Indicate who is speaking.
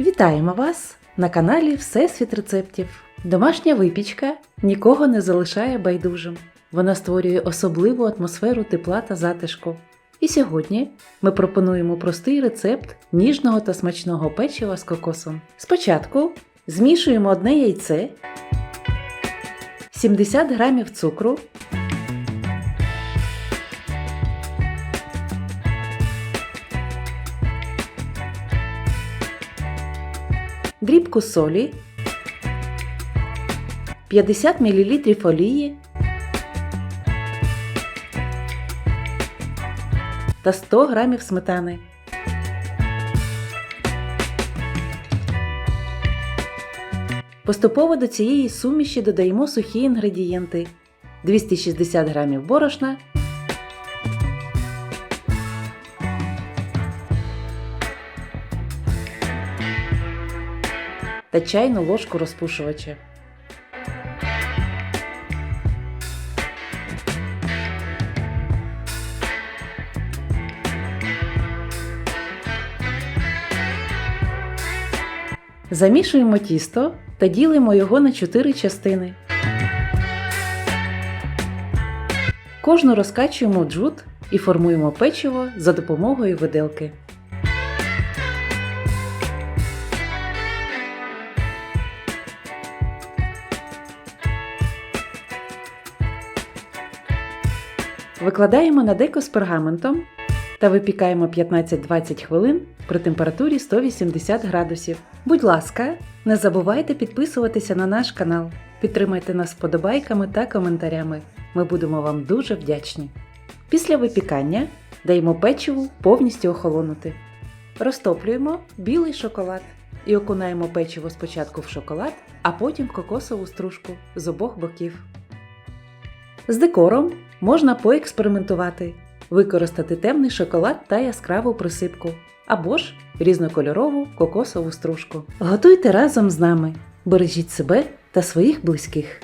Speaker 1: Вітаємо вас на каналі Всесвіт рецептів. Домашня випічка нікого не залишає байдужим. Вона створює особливу атмосферу тепла та затишку. І сьогодні ми пропонуємо простий рецепт ніжного та смачного печива з кокосом. Спочатку змішуємо одне яйце, 70 г цукру, дрібку солі, 50 мл олії та 100 г сметани. Поступово до цієї суміші додаємо сухі інгредієнти 260 г борошна, та чайну ложку розпушувача. Замішуємо тісто та ділимо його на 4 частини. Кожну розкачуємо в джут і формуємо печиво за допомогою виделки. Викладаємо на деко з пергаментом та випікаємо 15-20 хвилин при температурі 180 градусів. Будь ласка, не забувайте підписуватися на наш канал, підтримайте нас вподобайками та коментарями. Ми будемо вам дуже вдячні. Після випікання даємо печиву повністю охолонути. Розтоплюємо білий шоколад і окунаємо печиво спочатку в шоколад, а потім в кокосову стружку з обох боків. З декором можна поекспериментувати, використати темний шоколад та яскраву присипку, або ж різнокольорову кокосову стружку. Готуйте разом з нами, бережіть себе та своїх близьких.